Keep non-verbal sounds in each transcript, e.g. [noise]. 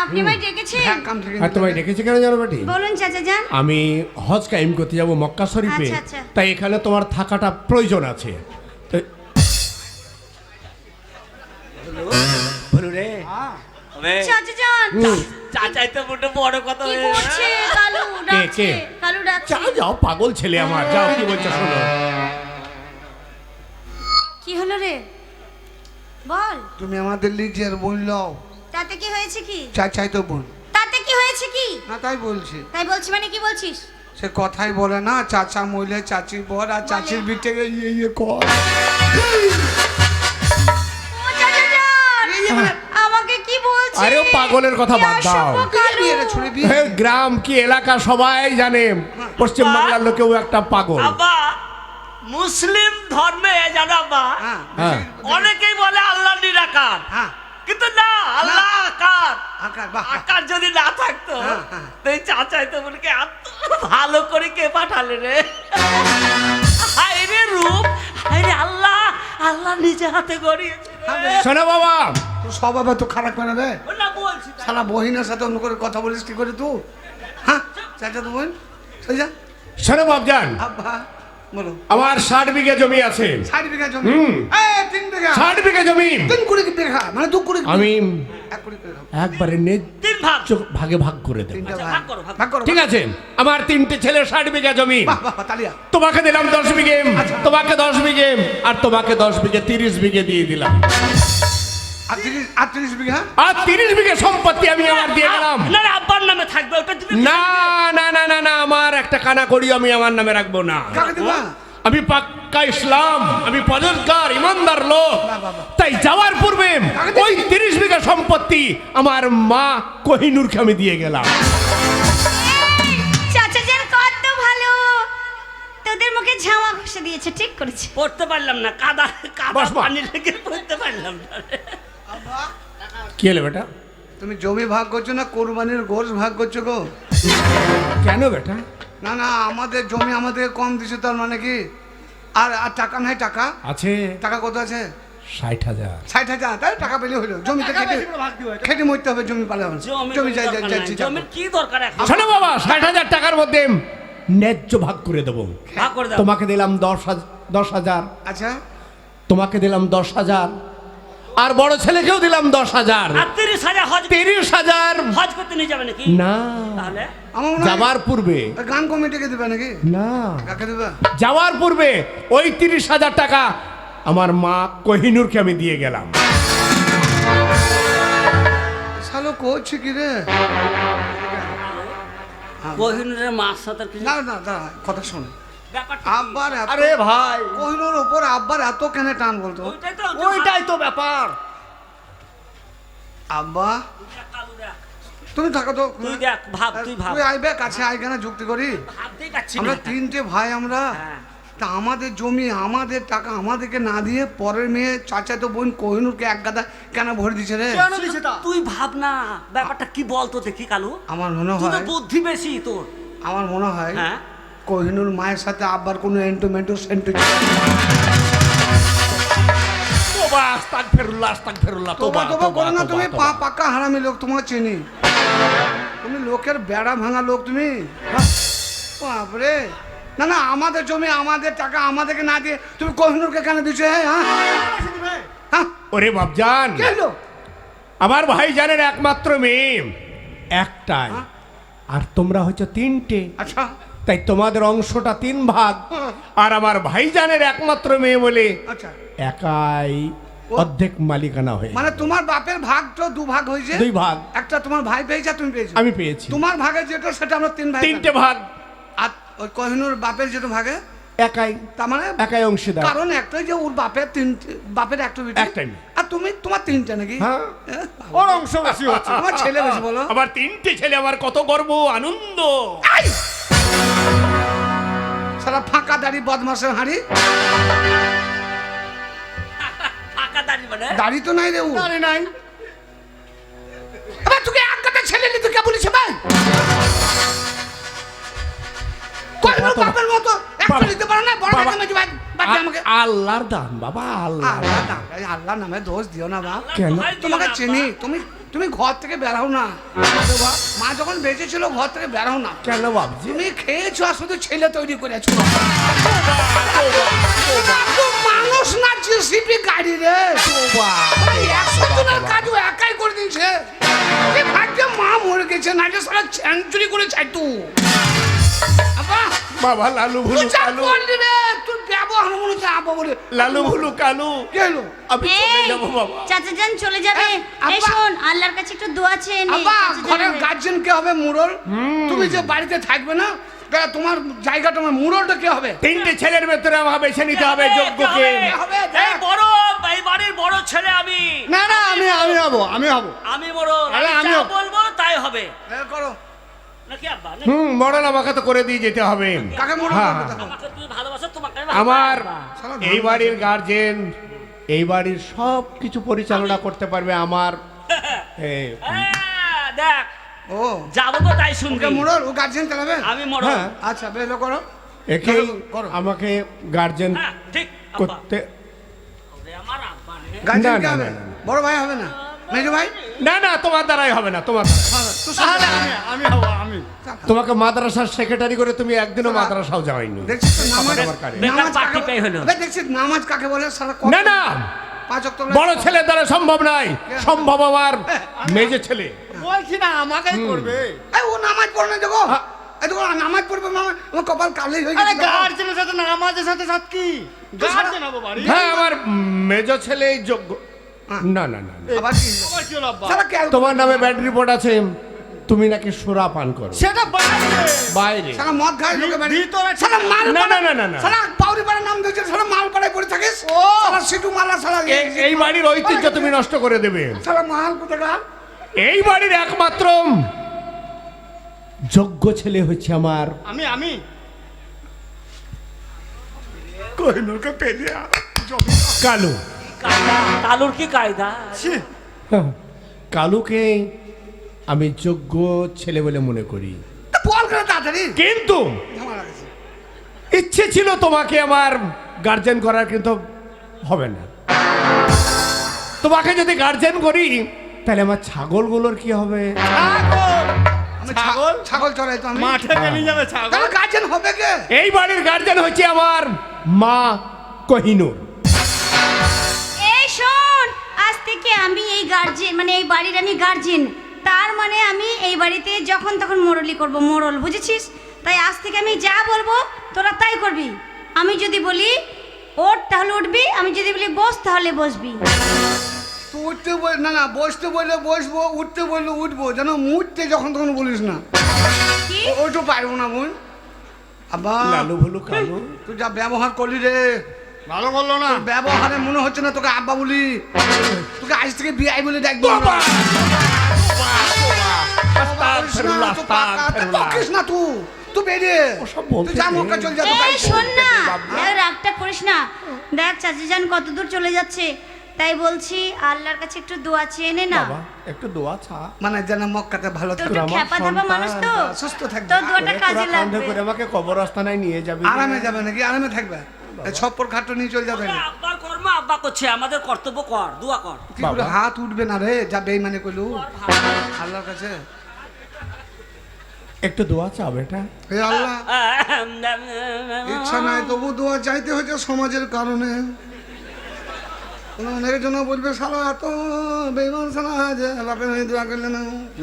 আপনি আমায় ডেকেছেন? হ্যাঁ কাম থেকে আর তোমায় ডেকেছি কেন জানো বেটি? বলুন চাচা যান আমি হজ কাইম করতে যাব মক্কা শরীফে। আচ্ছা, আচ্ছা। তাই এখানে তোমার থাকাটা প্রয়োজন আছে। তো- বলু রে চাচা যান চাচাই তো মোটে বড় কথা কি হয়ে করছে? কালু ডাকছে কে? কালু ডাকছে। যাও যাও পাগল ছেলে আমার যাও কি বলছো শোনো। কি হলো রে? বল। তুমি আমাদের লিজের বোন লও। তাতে কি হয়েছে কি? চাই চাই তো বোন তাতে কি হয়েছে কি? না তাই বলছি। তাই বলছি মানে কি বলছিস? সে কথাই বলে না চাচা মইলে চাচির বর আর চাচির বিটে ইয়ে ইয়ে কর। ও চাচা যান আমাকে কি বলছিস? আরে ও পাগলের কথা বাদ দাও। গ্রাম কি এলাকা সবাই জানে। পশ্চিম বাংলার লোকেও একটা পাগল। মুসলিম ধর্মে জানো বা হ্যাঁ হ্যাঁ। অনেকেই বলে আল্লাহ নিরাকার। হ্যাঁ। কিন্তু না আল্লাহ আকার। আকার বাহ। আকার যদি না থাকতো হ্যাঁ, হ্যাঁ। তো এই চাচাই তো বলকে এত ভালো করে কে পাঠালে রে? হায় রে রূপ হায় রে আল্লাহ আল্লাহ নিজে হাতে গড়িয়েছে। শোনো বাবা। তোর স্বভাব তো খারাপ করে রে? না বলছি তাই। সারা বহিনের সাথে অন্য করে কথা বলিস কি করে তুই? হ্যাঁ? চাচা তো বোন সোজা শোনো বাবজান আব্বা। আমার ষাট বিঘা জমি আছে। ষাট বিঘা জমি? তিন বিঘা। ষাট বিঘা জমি। তিন কুড়ি বিঘা। মানে দু কুড়ি আমি এক কুড়ি বিঘা। একবারে তিন ভাগ। ভাগে ভাগ করে দেব। আচ্ছা, ভাগ। ভাগ করো, ভাগ ভাগ করো ঠিক আছে। আমার তিনটে ছেলে ষাট বিঘা জমি। তোমাকে দিলাম দশ বিঘে। তোমাকে দশ বিঘে। আর তোমাকে দশ বিঘে তিরিশ বিঘে দিয়ে দিলাম। আটত্রিশ আটত্রিশ বিঘা? আর তিরিশ বিঘে সম্পত্তি আমি আমার দিয়ে গেলাম। না আব্বার নামে থাকবে ওটা তুমি না না না না না আমার একটা কানা করি আমি আমার নামে রাখব না। আমি পাক্কা ইসলাম আমি পজরকার ইমানদার লোক। তাই যাওয়ার পূর্বে ওই তিরিশ বিঘা সম্পত্তি আমার মা কোহিনুরকে আমি দিয়ে গেলাম। এই, চাচা যান কত ভালো। তোদের মুখে ঝামা ঘষে দিয়েছে ঠিক করেছে। পড়তে পারলাম না কাদা কাদা। পানি লেগে পড়তে পারলাম না। কি হলো বেটা? তুমি জমি ভাগ করছ না কোরবানির গোশ ভাগ করছ গো? কেন বেটা? না না আমাদের জমি আমাদের কম দিছে তার মানে কি? আর আর টাকা নাই টাকা? আছে। টাকা কত আছে? ষাট হাজার। ষাট হাজার? তাই টাকা পেলে হলো। জমিতে খেটে খেটে মরতে হবে জমি পালে হবে জমি জমি যাই যাই যাচ্ছি জমির কি দরকার শোনো বাবা ষাট হাজার টাকার মধ্যে ন্যায্য ভাগ করে দেবো। ভাগ করে দাও তোমাকে দিলাম দশ হাজার দশ হাজার। আচ্ছা। তোমাকে দিলাম দশ হাজার। আর বড় ছেলেকেও দিলাম দশ হাজার। তিরিশ হাজার হজ তিরিশ হাজার। হজ করতে নিয়ে যাবে নাকি? না। তাহলে? যাবার পূর্বে। গান কমিটিকে দিবে নাকি? না। কাকে দিবে? যাওয়ার পূর্বে ওই তিরিশ হাজার টাকা আমার মা কোহিনুরকে আমি দিয়ে গেলাম। শালো করছে কি রে? কোহিনুরের সাথে কিছু না না কথা শোন। আব্বার এত আরে ভাই। কোহিনোর ওপর আব্বার এত কেন টান বলতো? ওইটাই তো ব্যাপার। আব্বা তুমি থাকো তো। তুই দেখ ভাব তুই ভাব। তুই আইবে কাছে আই কেন যুক্তি করি। আমরা তিনটে ভাই আমরা। হ্যাঁ। তা আমাদের জমি আমাদের টাকা আমাদেরকে না দিয়ে পরের মেয়ে চাচাতো বোন কোহিনুরকে এক গাদা কেন ভরে দিছে রে? তুই ভাব না। ব্যাপারটা কি বলতো দেখি কালু? আমার মনে তুই হয় বুদ্ধি বেশি তোর। আমার মনে হয় হ্যাঁ। কোহিনুর মায়ের সাথে আব্বার কোনো এন্টোমেন্টো সেন্টো তোবা আস্তাক ফেরুল্লাহ আস্তাক ফেরুল্লাহ তোবা তোবা করো না তুমি পা। পাক্কা হারামি লোক তোমার চিনি? তুমি লোকের বেড়া ভাঙা লোক তুমি? বাপরে। না না আমাদের জমি আমাদের টাকা আমাদেরকে না দিয়ে তুমি কোহিনুরকে কেন দিছো হ্যাঁ হ্যাঁ? ওরে বাবজান আমার ভাইজানের একমাত্র মেয়ে একটাই। হ্যাঁ? আর তোমরা হচ্ছে তিনটে। আচ্ছা। তাই তোমাদের অংশটা তিন ভাগ। আর আমার ভাইজানের একমাত্র মেয়ে বলে আচ্ছা। একাই অর্ধেক মালিকানা হয়ে মানে তোমার বাপের ভাগ তো দু ভাগ হয়েছে? দুই ভাগ। একটা তোমার ভাই পেয়েছে তুমি পেয়েছ। আমি পেয়েছি। তোমার ভাগে যেটা সেটা আমরা তিন ভাই তিনটে ভাগ। আর ওই কোহিনুর বাপের যেটা ভাগে? একাই। তার মানে একাই অংশীদার। কারণ একটাই যে ওর বাপের তিনটে বাপের একটা বেটি। একটাই আর তুমি তোমার তিনটা নাকি? হ্যাঁ। ওর অংশ বেশি হচ্ছে। তোমার ছেলে বেশি বলো। আমার তিনটে ছেলে আমার কত গর্ব আনন্দ! সারা ফাঁকা দাড়ি বদমাসের হাঁড়ি? ফাঁকা দাঁড়ি মানে? দাড়ি তো নাই রে জানি নাই। এবার তোকে এক কথা ছেলে নিতে কে বলিস ভাই। বাবা, বাপের মতো? একটা নিতে পারো না বড় বাবা, ভাই? দে আমাকে। আ- আল্লাহর দান। বাবা আল্লাহ আল্লাহ নামে দোষ দিও না কেন? তোমাকে চিনি তুমি তুমি ঘর থেকে বেরাও না। মা যখন বেঁচে ছিল ঘর থেকে বেরাও না। কেন বাবজি তুমি খেয়েছো আর শুধু ছেলে তৈরি করেছ। মানুষ না জিসিপি গাড়ি রে। একশো জনের কাজও একাই করে দিয়েছে। ভাগ্যে মা মরে গেছে না যে সারা সেঞ্চুরি করে চাই তু। বাবা লালু ভুলু তুই ব্যবহার মনে আব্বা বলে লালু ভুলু কালু কি আমি চলে যাব বাবা। চাচা যান চলে যাবে। এই, শোন আল্লাহর কাছে একটু দোয়া চেয়ে নে আব্বা ঘরের গার্জেন কে হবে মুরল? তুমি যে বাড়িতে থাকবে না তোমার জায়গাটা তোমার মুরলটা কে হবে? তিনটে ছেলের ভেতরে আমাকে বেছে নিতে হবে যোগ্যকে হবে? এই বড় এই বাড়ির বড় ছেলে আমি। না না আমি আমি হব আমি হব। আমি বড় আমি বলব তাই হবে। বের করো? হুম আমাকে তো করে দিয়ে যেতে হবে। কাকে মুরল আমার এই বাড়ির গার্জেন এই বাড়ির সব কিছু পরিচালনা করতে পারবে আমার। [laughs] এই, দেখ ও। যাব তো তাই শুনবি মুরল ও গার্জেন চালাবে? আমি মরো হ্যাঁ। আচ্ছা বের করো। একে। আমাকে গার্জেন হ্যাঁ ঠিক করতে আমার আব্বা গার্জেন কে হবে? বড় ভাই হবে না? মেজো ভাই? না না তোমার দ্বারাই হবে না তোমার তাহলে আমি আমি হব আমি। তোমাকে মাদ্রাসার সেক্রেটারি করে তুমি একদিনও মাদ্রাসাও যাওয়াইনি। দেখছিস তো নামাজ? নেই। কাকে হলো। দেখছিস নামাজ কাকে বলে? সারা না না। বড় ছেলের দ্বারা সম্ভব নয়। সম্ভব আমার মেজে ছেলে। বলছি না আমাকেই করবে? এই ও নামাজ পড়ে না দেখো। দেখো নামাজ পড়বে মামা আমার কপাল কালেই হয়ে গেছে গার্জেনের সাথে নামাজের সাথে সাথে কি? গার্জেন হব বাড়ি। হ্যাঁ আমার মেজ ছেলে যোগ্য। না না না না। আবার কি? আবার কি হলো আব্বা? সারা ক্যাল তোমার নামে ব্যাড রিপোর্ট আছে তুমি নাকি সুরা পান করো। সেটা বাইরে। বাইরে। সারা মদ খায় লোকে বাড়ি। ভিতরে সারা মাল না, না, না, না, না। সারা পাউরি পাড়ায় নাম দিয়েছে সারা মাল পাড়ায় পড়ে থাকিস। ও। সারা সিটু মালা সারা এ- এই বাড়ির ঐতিহ্য তুমি নষ্ট করে দেবে। সারা মাল কোথাকার? এই বাড়ির একমাত্র যোগ্য ছেলে হচ্ছে আমার। আমি আমি? কোহিনুরকে পেলে কালু কালুর কি কায়দা? কালুকে আমি যোগ্য ছেলে বলে মনে করি। তাড়াতাড়ি। কিন্তু ইচ্ছে ছিল তোমাকে আমার গার্জেন করার কিন্তু হবে না। তোমাকে যদি গার্জেন করি তাহলে আমার ছাগলগুলোর কি হবে? ছাগল! আমি ছাগল? চড়াই তো আমি। মাঠে গেলে যাবে ছাগল? গার্জেন হবে কে? এই বাড়ির গার্জেন হচ্ছে আমার মা কহিনুর। আমি এই গার্জেন মানে এই বাড়ির আমি গার্জেন তার মানে আমি এই বাড়িতে যখন তখন মোরলি করব মোরল বুঝেছিস? তাই আজ থেকে আমি যা বলব তোরা তাই করবি। আমি যদি বলি ওঠ তাহলে উঠবি। আমি যদি বলি বস তাহলে বসবি। তো উঠতে বল না না বসতে বললে বসবো উঠতে বললে উঠবো যেন মুঠতে যখন তখন বলিস না। ওইটু পারব না বোন। আব্বা লালু ভুলু কালু। তুই যা ব্যবহার করলি রে। ভালো বলল না। ব্যবহারে মনে হচ্ছে না তোকে আব্বা বলি। তোকে আজ থেকে বিআই বলে ডাকবো না তুই বেরিয়ে। যা যা চল। শোন না রাগটা করিস না। দেখ চাচি যান কত দূর চলে যাচ্ছে। তাই বলছি আল্লাহর কাছে একটু দোয়া চেয়ে নে না। একটু দোয়া ছা মানে যেন মক্কাতে ভালো থাকে। আমার খ্যাপা ধাপা মানুষ তো। সুস্থ থাকবে। দোয়াটা কাজে লাগবে। করে আমাকে কবরস্থানায় নিয়ে যাবি। আরামে যাবে নাকি? আরামে থাকবে? ছপ্পর খাট্ট নিয়ে চলে যাবে ওরে আব্বার কর্ম আব্বা করছে আমাদের কর্তব্য কর দোয়া কর। হাত উঠবে না রে যা বেইমানে কইলু আল্লাহর কাছে। একটু দোয়া চা বেটা। হে আল্লাহ ইচ্ছা নাই তবু দোয়া চাইতে হচ্ছে সমাজের কারণে। কোনো অনেকের জন্য বলবে সালা এত বেইমান সালা যে বাপের হয়ে দোয়া করলে না।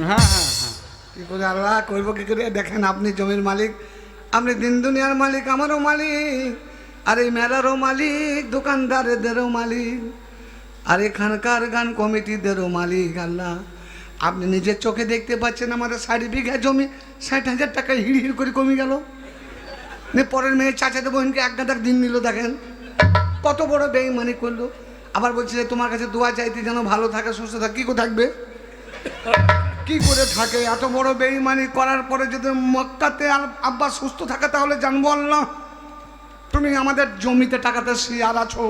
হ্যাঁ হ্যাঁ হ্যাঁ। কি করে আল্লাহ করব কি করে? দেখেন আপনি জমির মালিক আপনি দিন দুনিয়ার মালিক আমারও মালিক। আর এই মেলারও মালিক, দোকানদারেদেরও মালিক, আর এখানকার গান কমিটিদেরও মালিক, আল্লাহ। আপনি নিজের চোখে দেখতে পাচ্ছেন আমাদের ষাট বিঘা জমি, ষাট হাজার টাকা হিড় হিড় করে কমে গেল। পরের মেয়ে চাচাতে বোনকে এক গাদাক দিন নিল, দেখেন। কত বড় বেইমানি করল। আবার বলছে তোমার কাছে দোয়া চাইতে যেন ভালো থাকে, সুস্থ থাকে, কী করে থাকবে? কি করে থাকে? এত বড় বেইমানি করার পরে যদি মক্কাতে আব্বা সুস্থ থাকে, তাহলে জানব আল্লাহ। তুমি আমাদের জমিতে টাকাতে শিয়ার আছো।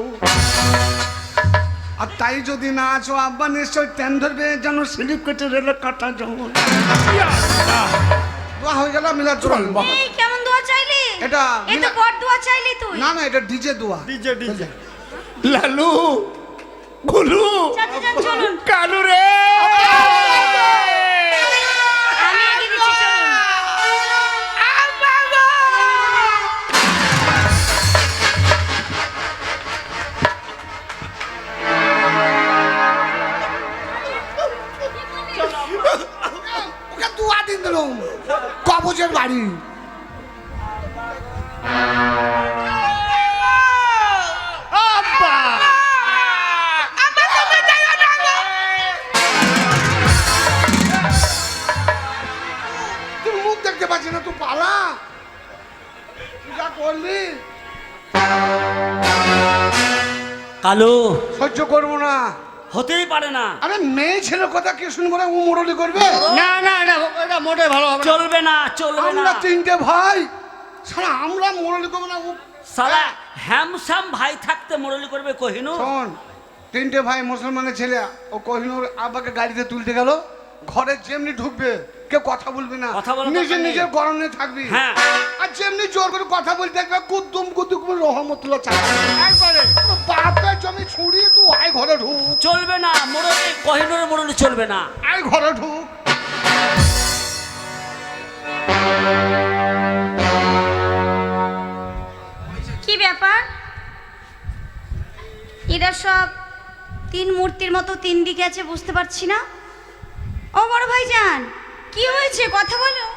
আর তাই যদি না আছো আব্বা নিশ্চয় ট্যান ধরবে যেন স্লিপ কেটে রেলে কাটা যেমন দোয়া হয়ে গেল মিলাদ চল কেমন দোয়া চাইলি? এটা এই তো মিলা- বড় দোয়া চাইলি তুই। না না এটা ডিজে দোয়া। DJ DJ. লালু চলুন। কালু রে! যা সহ্য করব না। হতেই পারে না। আরে মেয়ে ছেলের কথা কি শুনব না? ও মুরলি করবে? না না এটা এটা মোটে ভালো হবে না। চলবে না চলবে আমরা না। তিনটে ভাই। সারা আমরা মুরলি করব না ও সালা হ্যামসাম ভাই থাকতে মুরলি করবে কহিনু? শোন তিনটে ভাই মুসলমানের ছেলে ও কহিনুর আব্বাকে গাড়িতে তুলতে গেল ঘরে যেমনি ঢুকবে কেউ কথা বলবি না। কথা বলার নিজে দরকার নেই। নিজের গরমে থাকবি। হ্যাঁ। আর যেমনি জোর করে কথা বলতে থাকবে কুদ্দুম কুদ্দুম করে রহমতুল্লাহ একবারে। বাপের জমি ছুড়িয়ে তুই আয় ঘরে ঢুক। চলবে না মুরলি কহিনুর মুরলি চলবে না। আয় ঘরে ঢুক। কি ব্যাপার? এরা সব তিন মূর্তির মতো তিন দিকে আছে বুঝতে পারছি না। ও বড় ভাই ভাইজান কি হয়েছে? কথা বলো।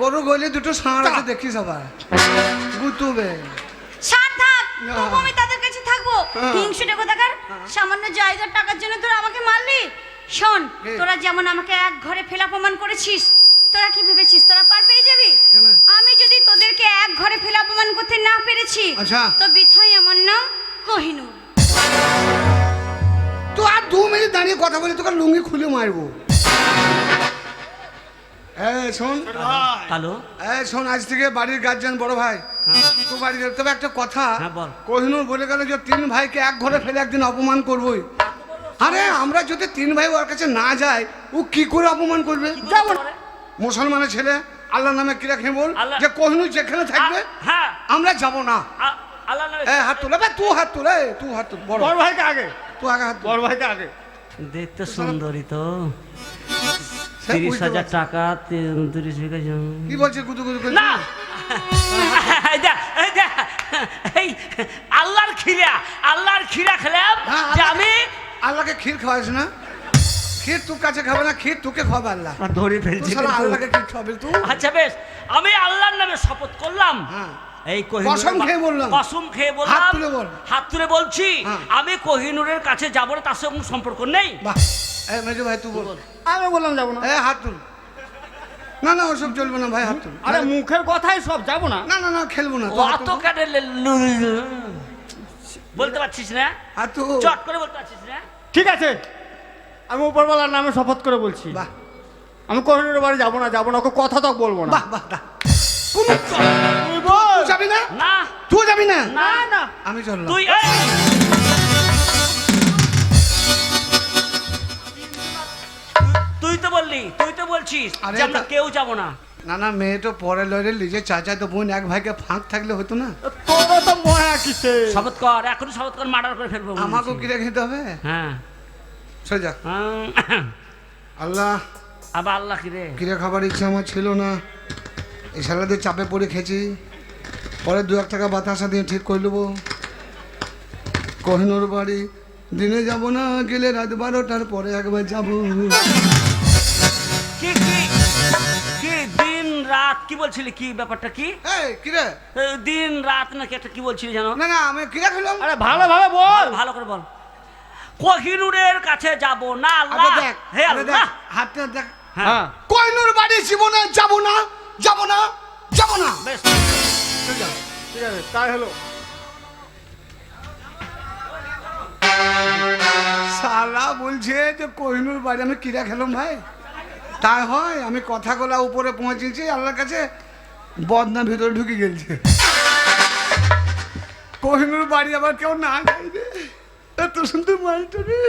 গরু গইলে দুটো ষাঁড় আছে দেখিস আবার গুতুবে। সার থাক তবু আমি তাদের কাছে থাকব। হ্যাঁ। হিংসুটে কোথাকার? সামান্য জায়গার টাকার জন্য তোরা আমাকে মারলি? শোন তোরা যেমন আমাকে এক ঘরে ফেলা প্রমাণ করেছিস তোরা কি ভেবেছিস তোরা পার পেয়ে যাবি? আমি যদি তোদেরকে এক ঘরে ফেলা প্রমাণ করতে না পেরেছি আচ্ছা। তো বিথাই আমার নাম কোহিনুর। তো আর দু মিনিট দাঁড়িয়ে কথা বলে তোকে লুঙ্গি খুলে মারবো। হ্যাঁ শোন। কালু এই শোন আজ থেকে বাড়ির গার্জিয়ান বড় ভাই। তো যাবে। তবে একটা কথা হ্যাঁ, বল। কোহিনুর বলে গেল যে তিন ভাইকে এক ঘরে ফেলে একদিন অপমান করবই। আরে আমরা যদি তিন ভাই ওর কাছে না যাই ও কি করে অপমান করবে? যাব মুসলমানের ছেলে আল্লাহ নামে কিরা খেয়ে বল? যে কোহিনুর যেখানে থাকবে হ্যাঁ। আমরা যাব না। এ হাত তুলে। বে তুই হাত তুলে। তুই হাত তুল। বড়। বড় ভাইকে আগে। তুই আগে হাত তুল। বড় ভাইকে আগে। দেখতে সুন্দরী তো। তিরিশ হাজার টাকা তিরিশ বিঘা জমি। কি বলছে গুদু গুদু না! এই আল্লাহর খিরা আল্লাহর খিরা খেলাম যে আমি আল্লাহকে ক্ষীর খাওয়াইস না। ক্ষীর তোর কাছে খাবে না ক্ষীর তোকে খাবে আল্লাহ। ধরে ফেলছি আল্লাহকে ক্ষীর খাবে তুই? আচ্ছা বেশ আমি আল্লাহর নামে শপথ করলাম। হ্যাঁ। এই কসম খেয়ে বললাম। কসম খেয়ে বললাম। হাত তুলে বল। হাত তুলে বলছি হ্যাঁ। আমি কোহিনুরের কাছে যাব না তার সঙ্গে সম্পর্ক নেই। এই মেজো ভাই তুই বল। আমি বললাম যাব না। এ হাত তুল। না না ওসব চলবে না ভাই হাত তুল। আরে মুখের কথাই সব যাব না। না না না খেলব না অত কাটে বলতে পারছিস না? হাত চট করে বলতে পারছিস না? ঠিক আছে। আমি উপরওয়ালার নামে শপথ করে বলছি। বাহ। আমি কোহিনুরের বাড়ি যাব না যাব না ওকে কথা তো বলব না। বাহ তুই যাবি না? না। তুই যাবি না? না না। আমি চললাম। তুই বললি? তুই তো বলছিস আরে যে আমরা কেউ যাব না। না না মেয়ে তো পরে লড়ে নিজে চাচা তো বোন এক ভাইকে ফাঁক থাকলে হতো না। তোরও তো মহা কিসে? শপথ কর এখনই শপথ কর মার্ডার করে ফেলব বলছি। আমাকেও কিনে খেতে হবে? হ্যাঁ। যা। আল্লাহ। আবার আল্লাহ কি রে কিরে খাবার ইচ্ছা আমার ছিল না। এই সালাদের চাপে পড়ে খেয়েছি। পরে দু এক টাকা বাতাসা দিয়ে ঠিক করে নেব। কহিনুর বাড়ি দিনে যাব না গেলে রাত বারোটার পরে একবার যাব। কি কি? কি দিন রাত কি বলছিলি? কি ব্যাপারটা কি? এই কিরে এ, দিন রাত নাকি একটা কি বলছিলি জানো? না না আমি কিরে খেলাম আরে ভালোভাবে বল। ভালো করে বল। কোহিনুরের কাছে যাব না আল্লাহ হে আল্লাহ। হাতটা দেখ। হ্যাঁ। কহিনুর বাড়ি জীবনে যাব না যাব না যাব না। বেশ। চল যা। ঠিক আছে তাই হলো। বলছে যে কোহিনুর বাড়ি আমি কিরা খেলাম ভাই? তাই হয়, আমি কথা বলা উপরে পৌঁছেছি, আল্লাহর কাছে বদনা ভিতরে ঢুকে গেছে কহিনুর বাড়ি আবার কেউ না যাই রে এত সুন্দর মালটা রে।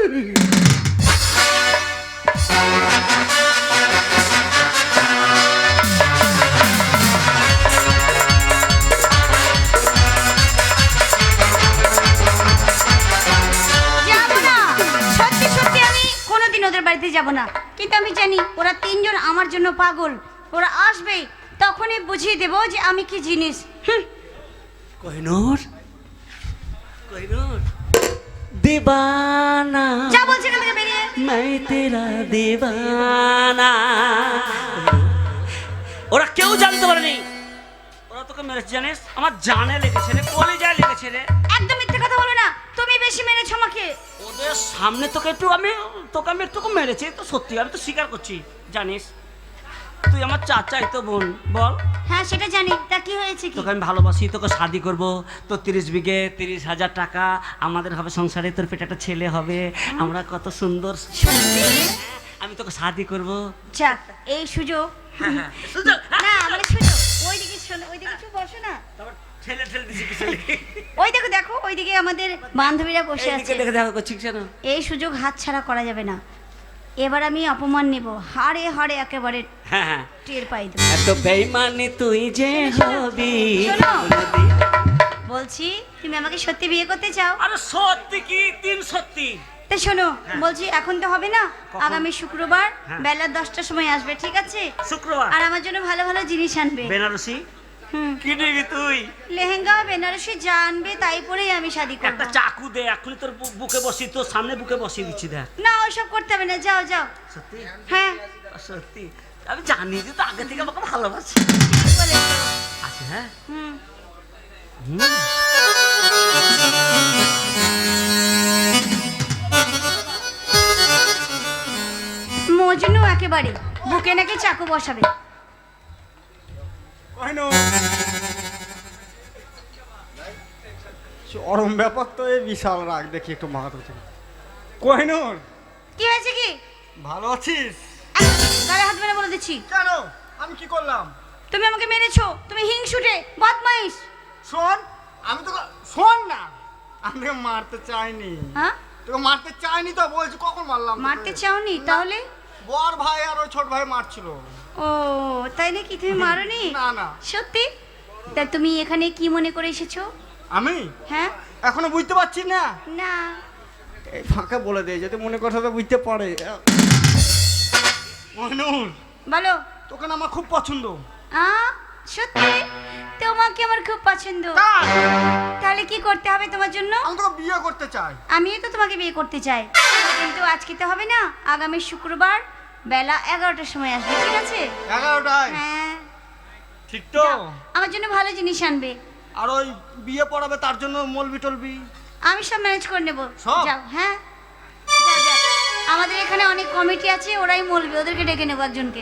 তোমাদের বাড়িতে যাব না। কিন্তু আমি জানি ওরা তিনজন আমার জন্য পাগল। ওরা আসবে তখনই বুঝিয়ে দেব যে আমি কি জিনিস। কহিনুর কহিনুর দেবানা। যা মাই তেরা দেবানা। ওরা কেউ জানতে পারেনি। ওরা তোকে মেরেছে জানিস? আমার জানে লেগেছে রে কলেজায় লেগেছে রে। একদম মিথ্যে কথা বলবে না। বেশি মেরেছো আমাকে? ওদের সামনে তোকে একটু আমি তোকে আমি একটু মেরেছি তো সত্যি আমি তো স্বীকার করছি জানিস? তুই আমার চাচাই তো বোন বল। হ্যাঁ সেটা জানি। তা কি হয়েছে কি? তোকে আমি ভালোবাসি তোকে শাদি করব তোর তিরিশ বিঘে তিরিশ হাজার টাকা আমাদের হবে সংসারে তোর পেটে একটা ছেলে হবে আমরা কত সুন্দর। আমি তোকে শাদি করব। যাক এই সুযোগ। সুযোগ, না মানে সুযোগ। ওইদিকে শোনো ওইদিকে একটু বসো না। ঠেলে ঠেলে দিছি পিছনে। ওই দেখো দেখো ওইদিকে আমাদের বান্ধবীরা বসে আছে। দেখে দেখো করছিস কেন এই সুযোগ হাতছাড়া করা যাবে না। এবার আমি অপমান নেব। হাড়ে হাড়ে একেবারে হ্যাঁ হ্যাঁ। টের পাই এত বেইমানি তুই যে হবি। বলছি তুমি আমাকে সত্যি বিয়ে করতে চাও? আরে সত্যি কি? তিন সত্যি। তা শোনো বলছি এখন তো হবে না। আগামী শুক্রবার হ্যাঁ। বেলা দশটার সময় আসবে ঠিক আছে? শুক্রবার। আর আমার জন্য ভালো ভালো জিনিস আনবে। বেনারসি? কি নিবি তুই? লেহেঙ্গা বেনারসি যা আনবে তাই পরেই আমি শাদি করব একটা চাকু দে এখনই তোর বুকে বসি তোর সামনে বুকে বসিয়ে দিচ্ছি দেখ। না করতে হবে না যাও যাও। সত্যি? হ্যাঁ। সত্যি? আমি জানি যে তো আগে থেকে আমাকে ভালোবাসি। ঠিক হ্যাঁ? হুম। মজনু একেবারে বুকে নাকি চাকু বসাবে? চরম ব্যাপার তো এই বিশাল রাগ। দেখি একটু মাথা থেকে কোহিনুর কি হয়েছে কি? ভালো আছিস? গালে হাত মেরে বলে দিচ্ছি। কেন? আমি কি করলাম? তুমি আমাকে মেরেছো। তুমি হিংসুটে বদমাইশ। শোন আমি তো শোন না। আমি তোকে মারতে চাইনি। হ্যাঁ? তোকে মারতে চাইনি তো বলছি কখন মারলাম মারতে চাওনি তাহলে? বর ভাই আর ওই ছোট ভাই মারছিল। ও তাই নাকি তুমি [laughs] মারোনি? না না। সত্যি? তা তুমি এখানে কি মনে করে এসেছ? আমি? হ্যাঁ। এখনও বুঝতে পারছি না। না। এই ফাঁকা বলে দে যদি মনে কথা তো বুঝতে পারে। মনুর বলো। তোকে না আমার খুব পছন্দ। আ সত্যি? তোমাকে আমার খুব পছন্দ। তাহলে কি করতে হবে তোমার জন্য? আমি তোকে বিয়ে করতে চাই। আমিও তো তোমাকে বিয়ে করতে চাই। কিন্তু আজকে তো হবে না। আগামী শুক্রবার বেলা এগারোটার সময় আসবে ঠিক আছে? এগারোটায়? হ্যাঁ। ঠিক তো? আমার জন্য ভালো জিনিস আনবে। আর ওই বিয়ে পড়াবে তার জন্য মলবি টলবি? আমি সব ম্যানেজ করে নেব? যাও হ্যাঁ। আমাদের এখানে অনেক কমিটি আছে ওরাই মলবি ওদেরকে ডেকে নেব একজনকে।